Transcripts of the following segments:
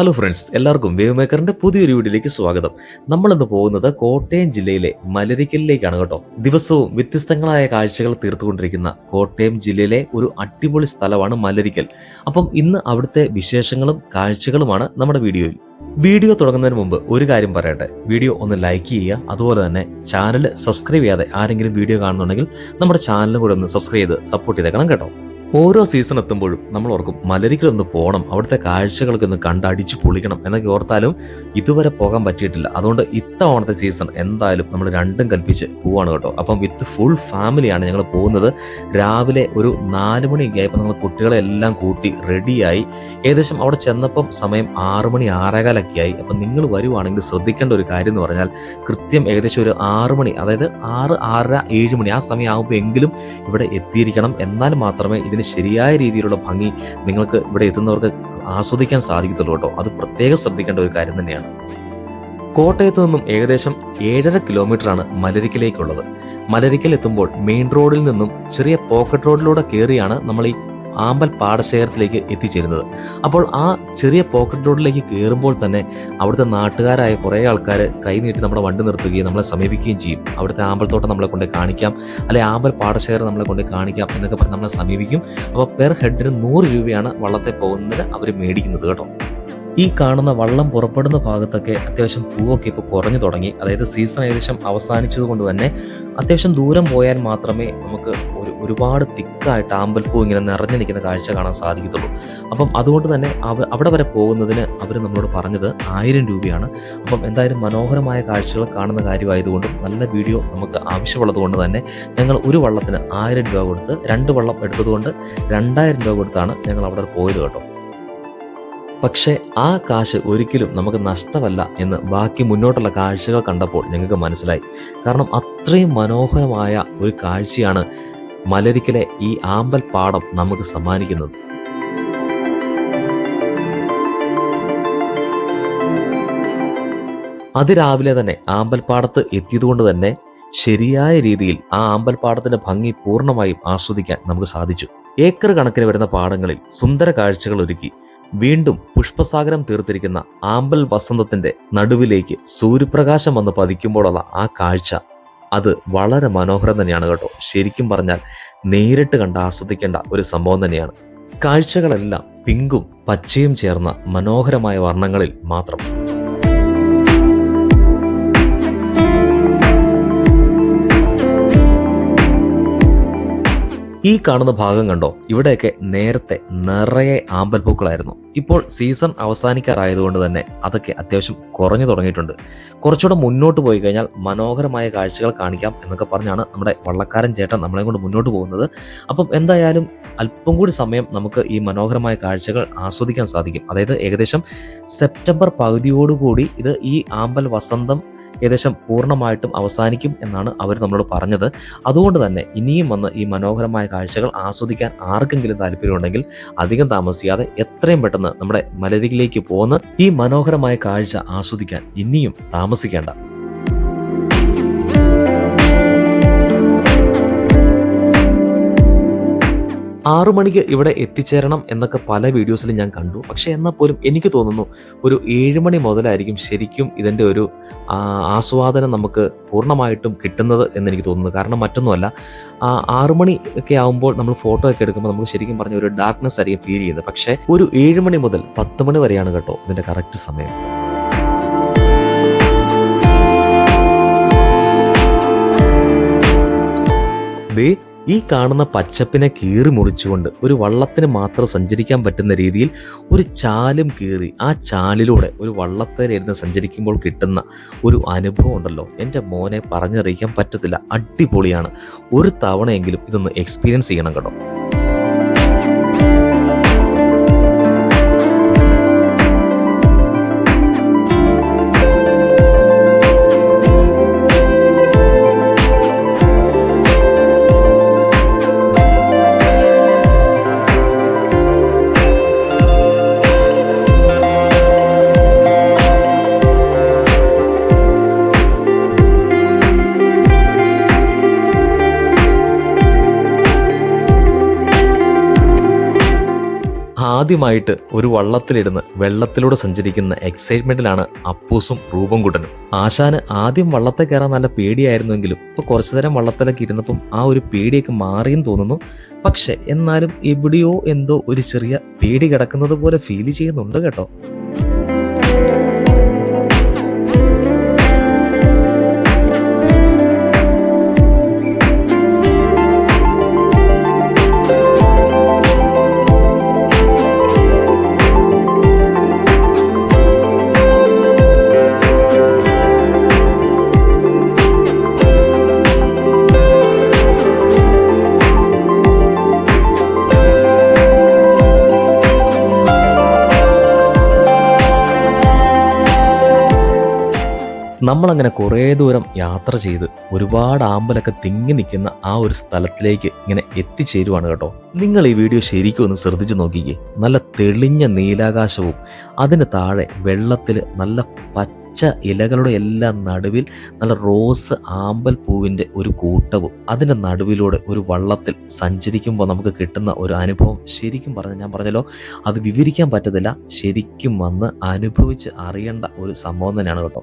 Hello friends എല്ലാവർക്കും wave മേക്കറിന്റെ പുതിയൊരു വീഡിയോയിലേക്ക് സ്വാഗതം. നമ്മളിന്ന് പോകുന്നത് കോട്ടയം ജില്ലയിലെ മലരിക്കലിലേക്കാണ് കേട്ടോ. ദിവസവും വ്യത്യസ്തങ്ങളായ കാഴ്ചകൾ തീർത്തുകൊണ്ടിരിക്കുന്ന കോട്ടയം ജില്ലയിലെ ഒരു അടിപൊളി സ്ഥലമാണ് മലരിക്കൽ. അപ്പം ഇന്ന് അവിടുത്തെ വിശേഷങ്ങളും കാഴ്ചകളുമാണ് നമ്മുടെ വീഡിയോയിൽ. വീഡിയോ തുടങ്ങുന്നതിന് മുമ്പ് ഒരു കാര്യം പറയട്ടെ. വീഡിയോ ഒന്ന് ലൈക്ക് ചെയ്യുക അതുപോലെ തന്നെ ചാനൽ സബ്സ്ക്രൈബ് ചെയ്യാതെ ആരെങ്കിലും വീഡിയോ കാണുന്നുണ്ടെങ്കിൽ നമ്മുടെ ചാനലും കൂടെ ഒന്ന് സബ്സ്ക്രൈബ് ചെയ്ത് സപ്പോർട്ട് ചെയ്തേക്കണം കേട്ടോ. ഓരോ സീസൺ എത്തുമ്പോഴും നമ്മൾ ഓർക്കും മലരിക്കലൊന്ന് പോകണം അവിടുത്തെ കാഴ്ചകളൊക്കെ ഒന്ന് കണ്ട് അടിച്ചു പൊളിക്കണം എന്നൊക്കെ ഓർത്താലും ഇതുവരെ പോകാൻ പറ്റിയിട്ടില്ല. അതുകൊണ്ട് ഇത്തവണത്തെ സീസൺ എന്തായാലും നമ്മൾ രണ്ടും കൽപ്പിച്ച് പോവാണ് കേട്ടോ. അപ്പം വിത്ത് ഫുൾ ഫാമിലിയാണ് ഞങ്ങൾ പോകുന്നത്. രാവിലെ ഒരു നാല് മണിയൊക്കെ ആയപ്പോൾ നമ്മൾ കുട്ടികളെ എല്ലാം കൂട്ടി റെഡിയായി ഏകദേശം അവിടെ ചെന്നപ്പം സമയം ആറ് മണി ആറേകാലൊക്കെ ആയി. അപ്പം നിങ്ങൾ വരുവാണെങ്കിൽ ശ്രദ്ധിക്കേണ്ട ഒരു കാര്യം എന്ന് പറഞ്ഞാൽ കൃത്യം ഏകദേശം ഒരു ആറ് മണി അതായത് ആറ് ആറര ഏഴ് മണി ആ സമയം ആകുമ്പോൾ എങ്കിലും ഇവിടെ എത്തിയിരിക്കണം. എന്നാൽ മാത്രമേ ഇതിന് ശരിയായ രീതിയിലുള്ള ഭംഗി നിങ്ങൾക്ക് ഇവിടെ എത്തുന്നവർക്ക് ആസ്വദിക്കാൻ സാധിക്കത്തുള്ളൂ കേട്ടോ. അത് പ്രത്യേകം ശ്രദ്ധിക്കേണ്ട ഒരു കാര്യം തന്നെയാണ്. കോട്ടയത്ത് നിന്നും ഏകദേശം ഏഴര കിലോമീറ്ററാണ് മലരിക്കലേക്കുള്ളത്. മലരിക്കൽ എത്തുമ്പോൾ മെയിൻ റോഡിൽ നിന്നും ചെറിയ പോക്കറ്റ് റോഡിലൂടെ കയറിയാണ് നമ്മൾ ഈ ആമ്പൽ പാടശേഖരത്തിലേക്ക് എത്തിച്ചേരുന്നത്. അപ്പോൾ ആ ചെറിയ പോക്കറ്റ് റോഡിലേക്ക് കയറുമ്പോൾ തന്നെ അവിടുത്തെ നാട്ടുകാരായ കുറേ ആൾക്കാർ കൈനീട്ടി നമ്മുടെ വണ്ടി നിർത്തുകയും നമ്മളെ സമീപിക്കുകയും ചെയ്യും. അവിടുത്തെ ആമ്പൽത്തോട്ടം നമ്മളെ കൊണ്ട് കാണിക്കാം. അല്ലെ ആമ്പൽ പാടശേഖരം നമ്മളെ കൊണ്ട് കാണിക്കാം എന്നൊക്കെ പറഞ്ഞ് നമ്മളെ സമീപിക്കും. അപ്പോൾ പെർ ഹെഡിന് നൂറ് രൂപയാണ് വള്ളത്തെ പോകുന്നതിന് അവർ മേടിക്കുന്നത് കേട്ടോ. ഈ കാണുന്ന വള്ളം പുറപ്പെടുന്ന ഭാഗത്തൊക്കെ അത്യാവശ്യം പൂവൊക്കെ ഇപ്പോൾ കുറഞ്ഞു തുടങ്ങി. അതായത് സീസൺ ഏകദേശം അവസാനിച്ചതുകൊണ്ട് തന്നെ അത്യാവശ്യം ദൂരം പോയാൽ മാത്രമേ നമുക്ക് ഒരു ഒരുപാട് തിക്കായിട്ട് ആമ്പൽപ്പൂ ഇങ്ങനെ നിറഞ്ഞു നിൽക്കുന്ന കാഴ്ച കാണാൻ സാധിക്കത്തുള്ളൂ. അപ്പം അതുകൊണ്ട് തന്നെ അവ അവിടെ വരെ പോകുന്നതിന് അവർ നമ്മളോട് പറഞ്ഞത് ആയിരം രൂപയാണ്. അപ്പം എന്തായാലും മനോഹരമായ കാഴ്ചകൾ കാണുന്ന കാര്യമായതുകൊണ്ടും നല്ല വീഡിയോ നമുക്ക് ആവശ്യമുള്ളത് കൊണ്ട് തന്നെ ഞങ്ങൾ ഒരു വള്ളത്തിന് ആയിരം രൂപ കൊടുത്ത് രണ്ട് വള്ളം എടുത്തതുകൊണ്ട് രണ്ടായിരം രൂപ കൊടുത്താണ് ഞങ്ങൾ അവിടെ പോയത് കേട്ടോ. പക്ഷേ ആ കാശ് ഒരിക്കലും നമുക്ക് നഷ്ടമല്ല എന്ന് ബാക്കി മുന്നോട്ടുള്ള കാഴ്ചകൾ കണ്ടപ്പോൾ ഞങ്ങൾക്ക് മനസ്സിലായി. കാരണം അത്രയും മനോഹരമായ ഒരു കാഴ്ചയാണ് മലരിക്കലെ ഈ ആമ്പൽ പാടം നമുക്ക് സമ്മാനിക്കുന്നത്. അതിരാവിലെ തന്നെ ആമ്പൽപ്പാടത്ത് എത്തിയതുകൊണ്ട് തന്നെ ശരിയായ രീതിയിൽ ആ ആമ്പൽപ്പാടത്തിന്റെ ഭംഗി പൂർണമായും ആസ്വദിക്കാൻ നമുക്ക് സാധിച്ചു. ഏക്കർ കണക്കിന് വരുന്ന പാടങ്ങളിൽ സുന്ദര കാഴ്ചകൾ ഒരുക്കി വീണ്ടും പുഷ്പസാഗരം തീർത്തിരിക്കുന്ന ആമ്പൽ വസന്തത്തിന്റെ നടുവിലേക്ക് സൂര്യപ്രകാശം വന്ന് പതിക്കുമ്പോഴുള്ള ആ കാഴ്ച അത് വളരെ മനോഹരം തന്നെയാണ് കേട്ടോ. ശരിക്കും പറഞ്ഞാൽ നേരിട്ട് കണ്ട് ആസ്വദിക്കേണ്ട ഒരു സംഭവം തന്നെയാണ്. കാഴ്ചകളെല്ലാം പിങ്കും പച്ചയും ചേർന്ന മനോഹരമായ വർണങ്ങളിൽ മാത്രം. ഈ കാണുന്ന ഭാഗം കണ്ടോ? ഇവിടെയൊക്കെ നേരത്തെ നിറയെ ആമ്പൽ പൂക്കളായിരുന്നു ഇപ്പോൾ സീസൺ അവസാനിക്കാറായതുകൊണ്ട് തന്നെ അതൊക്കെ അത്യാവശ്യം കുറഞ്ഞു തുടങ്ങിയിട്ടുണ്ട്. കുറച്ചുകൂടെ മുന്നോട്ട് പോയി കഴിഞ്ഞാൽ മനോഹരമായ കാഴ്ചകൾ കാണിക്കാം എന്നൊക്കെ പറഞ്ഞാണ് നമ്മുടെ വള്ളക്കാരൻ ചേട്ടൻ നമ്മളെ കൊണ്ട് മുന്നോട്ട് പോകുന്നത്. അപ്പം എന്തായാലും അല്പം കൂടി സമയം നമുക്ക് ഈ മനോഹരമായ കാഴ്ചകൾ ആസ്വദിക്കാൻ സാധിക്കും. അതായത് ഏകദേശം സെപ്റ്റംബർ പകുതിയോടുകൂടി ഇത് ഈ ആമ്പൽ വസന്തം ഏകദേശം പൂർണമായിട്ടും അവസാനിക്കും എന്നാണ് അവർ നമ്മളോട് പറഞ്ഞത്. അതുകൊണ്ട് തന്നെ ഇനിയും വന്ന് ഈ മനോഹരമായ കാഴ്ചകൾ ആസ്വദിക്കാൻ ആർക്കെങ്കിലും താല്പര്യമുണ്ടെങ്കിൽ അധികം താമസിയാതെ എത്രയും പെട്ടെന്ന് നമ്മുടെ മലരികിലേക്ക് പോകുന്ന ഈ മനോഹരമായ കാഴ്ച ആസ്വദിക്കാൻ ഇനിയും താമസിക്കേണ്ട. ആറു മണിക്ക് ഇവിടെ എത്തിച്ചേരണം എന്നൊക്കെ പല വീഡിയോസിലും ഞാൻ കണ്ടു. പക്ഷേ എന്നാൽ പോലും എനിക്ക് തോന്നുന്നു ഒരു ഏഴ് മണി മുതലായിരിക്കും ശരിക്കും ഇതിന്റെ ഒരു ആസ്വാദനം നമുക്ക് പൂർണമായിട്ടും കിട്ടുന്നത് എന്ന് എനിക്ക് തോന്നുന്നു. കാരണം മറ്റൊന്നുമല്ല ആറു മണി ഒക്കെ ആകുമ്പോൾ നമ്മൾ ഫോട്ടോ ഒക്കെ എടുക്കുമ്പോൾ നമുക്ക് ശരിക്കും പറഞ്ഞ ഒരു ഡാർക്ക്നെസ് ആയിരിക്കും ഫീൽ ചെയ്യുന്നത്. പക്ഷേ ഒരു ഏഴ് മണി മുതൽ പത്ത് മണി വരെയാണ് കേട്ടോ ഇതിന്റെ കറക്റ്റ് സമയം. ദേ ഈ കാണുന്ന പച്ചപ്പിനെ കീറി മുറിച്ചുകൊണ്ട് ഒരു വള്ളത്തിന് മാത്രം സഞ്ചരിക്കാൻ പറ്റുന്ന രീതിയിൽ ഒരു ചാലും കീറി ആ ചാലിലൂടെ ഒരു വള്ളത്തേലിരുന്ന് സഞ്ചരിക്കുമ്പോൾ കിട്ടുന്ന ഒരു അനുഭവം ഉണ്ടല്ലോ. എന്റെ മോനെ പറഞ്ഞറിയിക്കാൻ പറ്റത്തില്ല. അടിപൊളിയാണ്. ഒരു തവണയെങ്കിലും ഇതൊന്ന് എക്സ്പീരിയൻസ് ചെയ്യണം കേട്ടോ. ആദ്യമായിട്ട് ഒരു വള്ളത്തിലിരുന്ന് വെള്ളത്തിലൂടെ സഞ്ചരിക്കുന്ന എക്സൈറ്റ്മെന്റിലാണ് അപ്പൂസും റൂപൻകുട്ടനും ആശാന് ആദ്യം വള്ളത്തെ കയറാൻ നല്ല പേടിയായിരുന്നുവെങ്കിലും ഇപ്പൊ കുറച്ചു നേരം വള്ളത്തിലൊക്കെ ഇരുന്നപ്പം ആ ഒരു പേടിയൊക്കെ മാറിയെന്ന് തോന്നുന്നു. പക്ഷെ എന്നാലും എവിടെയോ എന്തോ ഒരു ചെറിയ പേടി കിടക്കുന്നത് പോലെ ഫീൽ ചെയ്യുന്നുണ്ട് കേട്ടോ. നമ്മളങ്ങനെ കുറേ ദൂരം യാത്ര ചെയ്ത് ഒരുപാട് ആമ്പലൊക്കെ തിങ്ങി നിൽക്കുന്ന ആ ഒരു സ്ഥലത്തിലേക്ക് ഇങ്ങനെ എത്തിച്ചേരുവാണ് കേട്ടോ. നിങ്ങൾ ഈ വീഡിയോ ശരിക്കും ഒന്ന് ശ്രദ്ധിച്ചു നോക്കിക്കേ. നല്ല തെളിഞ്ഞ നീലാകാശവും അതിന് താഴെ വെള്ളത്തിൽ നല്ല പച്ച ഇലകളുടെ എല്ലാം നടുവിൽ നല്ല റോസ് ആമ്പൽ പൂവിന്റെ ഒരു കൂട്ടവും അതിന്റെ നടുവിലൂടെ ഒരു വള്ളത്തിൽ സഞ്ചരിക്കുമ്പോൾ നമുക്ക് കിട്ടുന്ന ഒരു അനുഭവം ശരിക്കും പറഞ്ഞ ഞാൻ പറഞ്ഞല്ലോ അത് വിവരിക്കാൻ പറ്റത്തില്ല. ശരിക്കും വന്ന് അനുഭവിച്ച് അറിയേണ്ട ഒരു സംഭവം തന്നെയാണ് കേട്ടോ.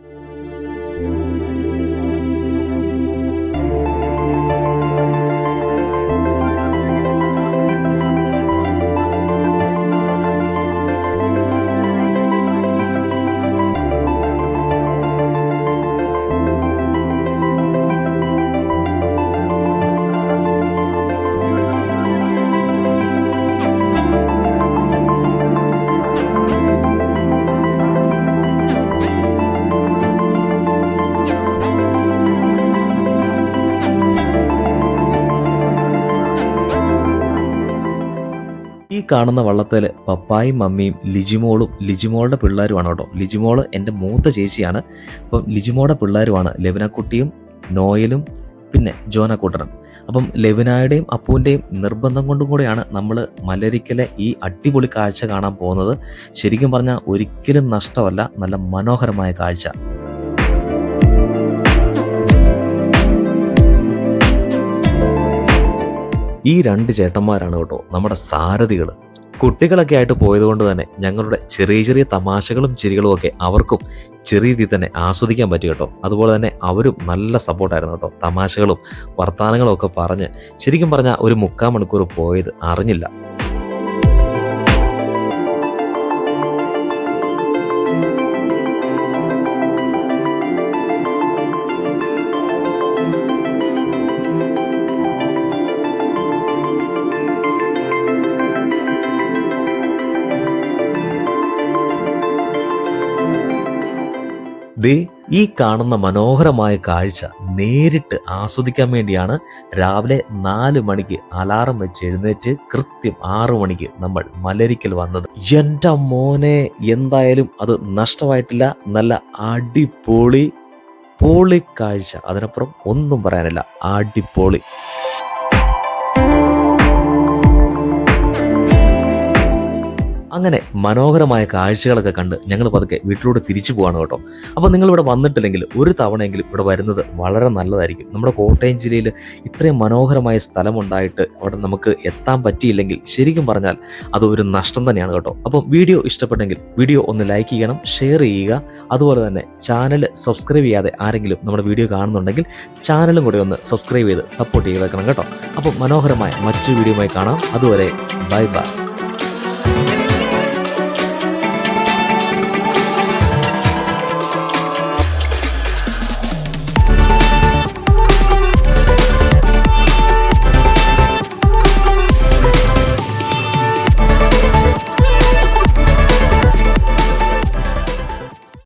കാണുന്ന വള്ളത്തിൽ പപ്പായും മമ്മിയും ലിജിമോളും ലിജിമോളുടെ പിള്ളേരുമാണ് കേട്ടോ. ലിജിമോൾ എന്റെ മൂത്ത ചേച്ചിയാണ്. അപ്പം ലിജിമോളുടെ പിള്ളേരുമാണ് ലെവനക്കുട്ടിയും നോയലും പിന്നെ ജോനക്കൂട്ടനും. അപ്പം ലെവിനായുടെയും അപ്പുവിന്റെയും നിർബന്ധം കൊണ്ടും കൂടെയാണ് നമ്മൾ മലരിക്കലെ ഈ അടിപൊളി കാഴ്ച കാണാൻ പോകുന്നത്. ശരിക്കും പറഞ്ഞാൽ ഒരിക്കലും നഷ്ടമല്ല നല്ല മനോഹരമായ കാഴ്ച. ഈ രണ്ട് ചേട്ടന്മാരാണ് കേട്ടോ നമ്മുടെ സാരഥികൾ കുട്ടികളൊക്കെ ആയിട്ട് പോയതുകൊണ്ട് തന്നെ ഞങ്ങളുടെ ചെറിയ ചെറിയ തമാശകളും ചിരികളും ഒക്കെ അവർക്കും ചെറിയ രീതിയിൽ തന്നെ ആസ്വദിക്കാൻ പറ്റി കേട്ടോ. അതുപോലെ തന്നെ അവരും നല്ല സപ്പോർട്ടായിരുന്നു കേട്ടോ. തമാശകളും വർത്തമാനങ്ങളും ഒക്കെ പറഞ്ഞ് ശരിക്കും പറഞ്ഞാൽ ഒരു മുക്കാൽ മണിക്കൂർ പോയത് അറിഞ്ഞില്ല. ഈ കാണുന്ന മനോഹരമായ കാഴ്ച നേരിട്ട് ആസ്വദിക്കാൻ വേണ്ടിയാണ് രാവിലെ നാല് മണിക്ക് അലാറം വെച്ച് എഴുന്നേറ്റ് കൃത്യം ആറു മണിക്ക് നമ്മൾ മലരിക്കൽ വന്നത്. എന്റെ മോനെ എന്തായാലും അത് നഷ്ടമായിട്ടില്ല. നല്ല അടിപൊളി പൊളി കാഴ്ച അതിനപ്പുറം ഒന്നും പറയാനില്ല. അടിപൊളി. അങ്ങനെ മനോഹരമായ കാഴ്ചകളൊക്കെ കണ്ട് ഞങ്ങൾ പതുക്കെ വീട്ടിലൂടെ തിരിച്ചു പോവാണ് കേട്ടോ. അപ്പോൾ നിങ്ങൾ ഇവിടെ വന്നിട്ടില്ലെങ്കിൽ ഒരു തവണയെങ്കിലും ഇവിടെ വരുന്നത് വളരെ നല്ലതായിരിക്കും. നമ്മുടെ കോട്ടയം ജില്ലയിൽ ഇത്രയും മനോഹരമായ സ്ഥലമുണ്ടായിട്ട് അവിടെ നമുക്ക് എത്താൻ പറ്റിയില്ലെങ്കിൽ ശരിക്കും പറഞ്ഞാൽ അതൊരു നഷ്ടം തന്നെയാണ് കേട്ടോ. അപ്പം വീഡിയോ ഇഷ്ടപ്പെട്ടെങ്കിൽ വീഡിയോ ഒന്ന് ലൈക്ക് ചെയ്യണം ഷെയർ ചെയ്യുക. അതുപോലെ തന്നെ ചാനൽ സബ്സ്ക്രൈബ് ചെയ്യാതെ ആരെങ്കിലും നമ്മുടെ വീഡിയോ കാണുന്നുണ്ടെങ്കിൽ ചാനലും കൂടെ ഒന്ന് സബ്സ്ക്രൈബ് ചെയ്ത് സപ്പോർട്ട് ചെയ്തേക്കണം കേട്ടോ. അപ്പം മനോഹരമായ മറ്റൊരു വീഡിയോയുമായി കാണാം. അതുവരെ ബൈ ബൈ.